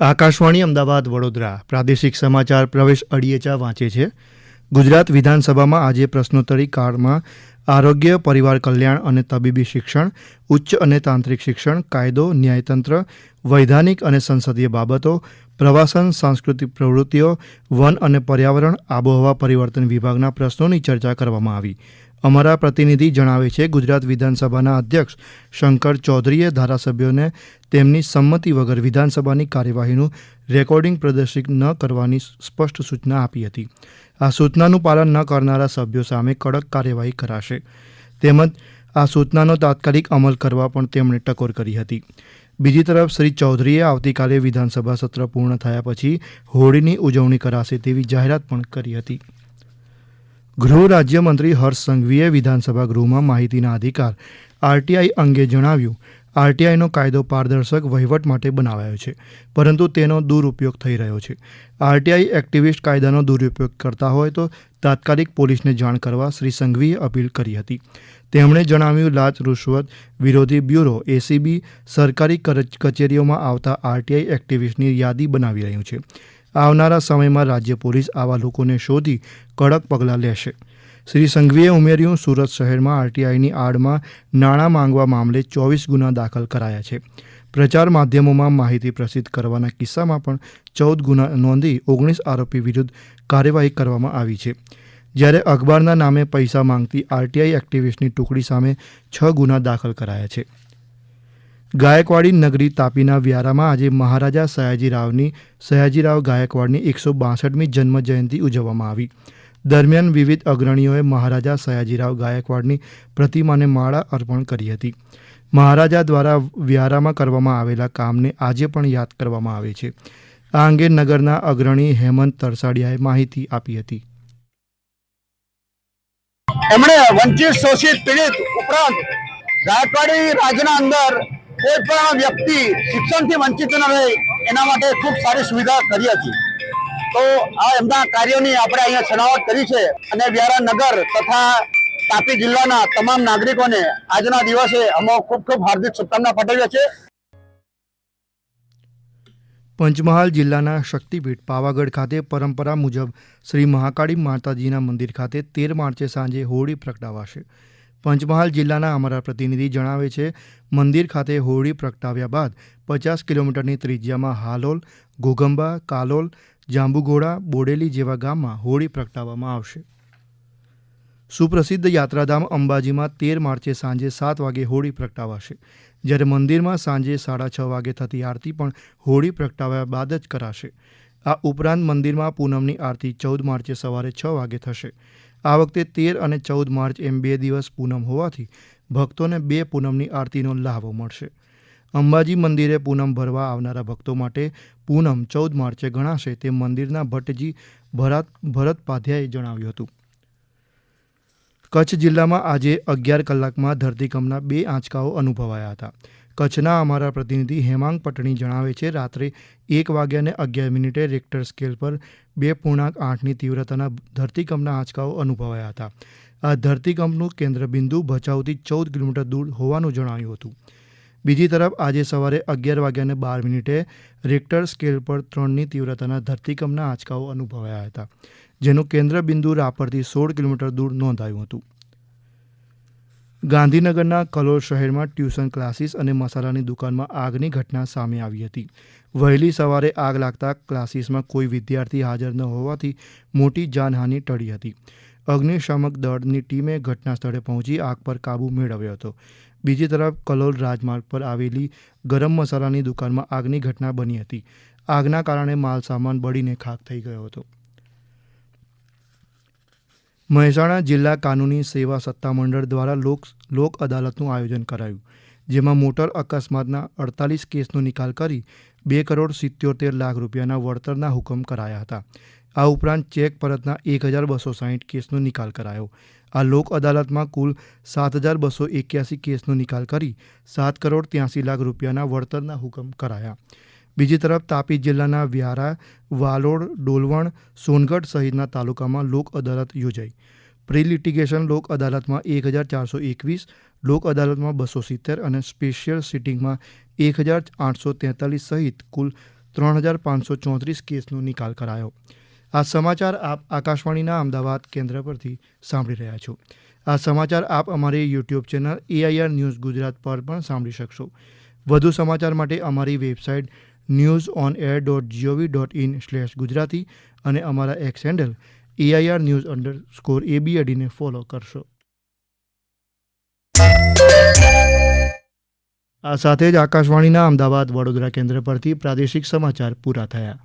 આકાશવાણી અમદાવાદ વડોદરા. પ્રાદેશિક સમાચાર પ્રવેશ અડિયેચા વાંચે છે. ગુજરાત વિધાનસભામાં આજે પ્રશ્નોત્તરી કાળમાં આરોગ્ય, પરિવાર કલ્યાણ અને તબીબી શિક્ષણ, ઉચ્ચ અને તાંત્રિક શિક્ષણ, કાયદો, ન્યાયતંત્ર, વૈધાનિક અને સંસદીય બાબતો, પ્રવાસન, સાંસ્કૃતિક પ્રવૃત્તિઓ, વન અને પર્યાવરણ, આબોહવા પરિવર્તન વિભાગના પ્રશ્નોની ચર્ચા કરવામાં આવી. અમારા પ્રતિનિધિ જણાવે છે, ગુજરાત વિધાનસભાના અધ્યક્ષ શંકર ચૌધરીએ ધારાસભ્યોને તેમની સંમતિ વગર વિધાનસભાની કાર્યવાહીનું રેકોર્ડિંગ પ્રદર્શિત ન કરવાની સ્પષ્ટ સૂચના આપી હતી. આ સૂચનાનું પાલન ન કરનારા સભ્યો સામે કડક કાર્યવાહી કરાશે. તેમજ આ સૂચનાનો તાત્કાલિક અમલ કરવા પણ તેમણે ટકોર કરી હતી. બીજી તરફ, શ્રી ચૌધરીએ આવતીકાલે વિધાનસભા સત્ર પૂર્ણ થયા પછી હોળીની ઉજવણી કરાશે તેવી જાહેરાત પણ કરી હતી. ગૃહ રાજ્યમંત્રી હર્ષ સંઘવીએ વિધાનસભા ગૃહમાં માહિતીના અધિકાર આરટીઆઈ અંગે જણાવ્યું. આરટીઆઈનો કાયદો પારદર્શક વહીવટ માટે બનાવાયો છે, પરંતુ તેનો દુરુપયોગ થઈ રહ્યો છે. આરટીઆઈ એક્ટિવિસ્ટ કાયદાનો દુરુપયોગ કરતા હોય તો તાત્કાલિક પોલીસને જાણ કરવા શ્રી સંઘવીએ અપીલ કરી હતી. તેમણે જણાવ્યું લાંચ રૂશ્વત વિરોધી બ્યુરો એસીબી સરકારી કર- કચેરીઓમાં આવતા આરટીઆઈ એક્ટિવિસ્ટની યાદી બનાવી રહ્યું છે. આવનારા સમયમાં રાજ્ય પોલીસ આવા લોકોને શોધી કડક પગલાં લેશે. શ્રી સંઘવીએ ઉમેર્યું, સુરત શહેરમાં આરટીઆઈની આડમાં નાણાં માંગવા મામલે ચોવીસ ગુના દાખલ કરાયા છે. પ્રચાર માધ્યમોમાં માહિતી પ્રસિદ્ધ કરવાના કિસ્સામાં પણ ચૌદ ગુના નોંધી ઓગણીસ આરોપી વિરુદ્ધ કાર્યવાહી કરવામાં આવી છે. જ્યારે અખબારના નામે પૈસા માંગતી આરટીઆઈ એક્ટિવિસ્ટની ટુકડી સામે છ ગુના દાખલ કરાયા છે. ગાયકવાડી નગરી તાપીના વ્યારામાં આજે મહારાજા સયાજીરાવની, સયાજીરાવ ગાયકવાડની એકસો બાસઠમી જન્મ જયંતિ ઉજવવામાં આવી. દરમિયાન વિવિધ અગ્રણીઓએ મહારાજા સયાજીરાવ ગાયકવાડની પ્રતિમાને માળા અર્પણ કરી હતી. મહારાજા દ્વારા વ્યારામાં કરવામાં આવેલા કામને આજે પણ યાદ કરવામાં આવે છે. આ અંગે નગરના અગ્રણી હેમંત તરસાડિયાએ માહિતી આપી હતી. એમણે વંચિત શોષિત પીડિત ઉપરાંત ગાયકવાડી રાજના અંદર કોઈ પણ વ્યક્તિ શિક્ષણથી વંચિત ન રહે, એના માટે ખૂબ સારી સુવિધા કરી હતી. તો આ એમના કાર્યોની આપણે અહીંયા છણાવટ કરી છે અને વ્યારા નગર તથા તાપી જિલ્લાના તમામ નાગરિકોને આજના દિવસે અમે ખૂબ ખૂબ હાર્દિક શુભકામના પાઠવીએ છીએ. પંચમહાલ જિલ્લાના શક્તિપીઠ પાવાગઢ ખાતે પરંપરા મુજબ શ્રી મહાકાળી માતાજીના મંદિર ખાતે તેર માર્ચે સાંજે હોળી પ્રગટાવાશે. પંચમહાલ જિલ્લાના અમારા પ્રતિનિધિ જણાવે છે, મંદિર ખાતે હોળી પ્રગટાવ્યા બાદ પચાસ કિલોમીટરની ત્રિજ્યામાં હાલોલ, ઘોઘંબા, કાલોલ, જાંબુઘોડા, બોડેલી જેવા ગામમાં હોળી પ્રગટાવવામાં આવશે. સુપ્રસિદ્ધ યાત્રાધામ અંબાજીમાં તેર માર્ચે સાંજે સાત વાગે હોળી પ્રગટાવાશે. જ્યારે મંદિરમાં સાંજે સાડા છ વાગે થતી આરતી પણ હોળી પ્રગટાવ્યા બાદ જ કરાશે. આ ઉપરાંત મંદિરમાં પૂનમની આરતી ચૌદ માર્ચે સવારે છ વાગે થશે. આ વખતે તેર અને ચૌદ માર્ચ એમ બે દિવસ પૂનમ હોવાથી ભક્તોને બે પૂનમની આરતીનો લાભ મળશે. અંબાજી મંદિરે પૂનમ ભરવા આવનારા ભક્તો માટે પૂનમ ચૌદ માર્ચે ગણાશે તે મંદિરના ભટ્ટજી ભરત ભરત પાધ્યાએ જણાવ્યું હતું. કચ્છ જિલ્લામાં આજે અગિયાર કલાકમાં ધરતીકંપના બે આંચકાઓ અનુભવાયા હતા. કચ્છના અમારા પ્રતિનિધિ હેમાંગ પટણી જણાવે છે, રાત્રે એક વાગ્યાને અગિયાર મિનિટે રેક્ટર સ્કેલ પર બે પૂર્ણાંક આઠની તીવ્રતાના ધરતીકંપના આંચકાઓ અનુભવાયા હતા. આ ધરતીકંપનું કેન્દ્રબિંદુ ભચાઉથી ચૌદ કિલોમીટર દૂર હોવાનું જણાવ્યું હતું. બીજી તરફ, આજે સવારે અગિયાર વાગ્યાને બાર મિનિટે રેક્ટર સ્કેલ પર ત્રણની તીવ્રતાના ધરતીકંપના આંચકાઓ અનુભવાયા હતા, જેનું કેન્દ્રબિંદુ રાપરથી સોળ કિલોમીટર દૂર નોંધાયું હતું. ગાંધીનગરના કલોલ શહેરમાં ટ્યુશન ક્લાસીસ અને મસાલાની દુકાનમાં આગની ઘટના સામે આવી હતી. વહેલી સવારે આગ લાગતા ક્લાસીસમાં કોઈ વિદ્યાર્થી હાજર ન હોવાથી મોટી જાનહાનિ ટળી હતી. અગ્નિશામક દળની ટીમે ઘટના સ્થળે પહોંચી આગ પર કાબૂ મેળવ્યો હતો. બીજી તરફ, કલોલ રાજમાર્ગ પર આવેલી ગરમ મસાલાની દુકાનમાં આગની ઘટના બની હતી. આગના કારણે માલસામાન બળીને ખાખ થઈ ગયો હતો. મહેસાણા જિલ્લા કાનૂની સેવા સત્તામંડળ દ્વારા લોક લોક અદાલતનું આયોજન કરાયું, જેમાં મોટર અકસ્માતના અડતાલીસ કેસનો નિકાલ કરી બે કરોડ સિત્યોતેર લાખ રૂપિયાના વળતરના હુકમ કરાયા હતા. આ ઉપરાંત ચેક પરતના એક હજાર બસો સાહીઠ કેસનો નિકાલ કરાયો. આ લોક અદાલતમાં કુલ સાત હજાર બસો એક્યાસી કેસનો નિકાલ કરી સાત કરોડ ત્યાસી લાખ રૂપિયાના વળતરના હુકમ કરાયા. બીજી તરફ તાપી જિલ્લાના વ્યારા, વાલોડ, ડોલવણ, સોનગઢ સહિતના તાલુકામાં લોક અદાલત યોજાઈ. પ્રી લિટિગેશન લોક અદાલતમાં એક હજાર ચારસો એકવીસ, લોક અદાલતમાં બસો સિત્તેર અને સ્પેશિયલ સિટિંગમાં એક હજાર આઠસો તેતાલીસ સહિત કુલ ત્રણ હજાર પાંચસો ચોત્રીસ કેસનો નિકાલ કરાયો. આ સમાચાર આપ આકાશવાણીના અમદાવાદ કેન્દ્ર પરથી સાંભળી રહ્યા છો. આ સમાચાર આપ અમારી YouTube channel AIR news Gujarat પર પણ સાંભળી શકશો. વધુ સમાચાર માટે અમારી website news on air dot gov dot in slash Gujarati અને અમારા X handle AIR news underscore એબીએડીને follow કરશો. આ સાથે જ આકાશવાણીના અમદાવાદ વડોદરા કેન્દ્ર પરથી પ્રાદેશિક સમાચાર પૂરા થયા.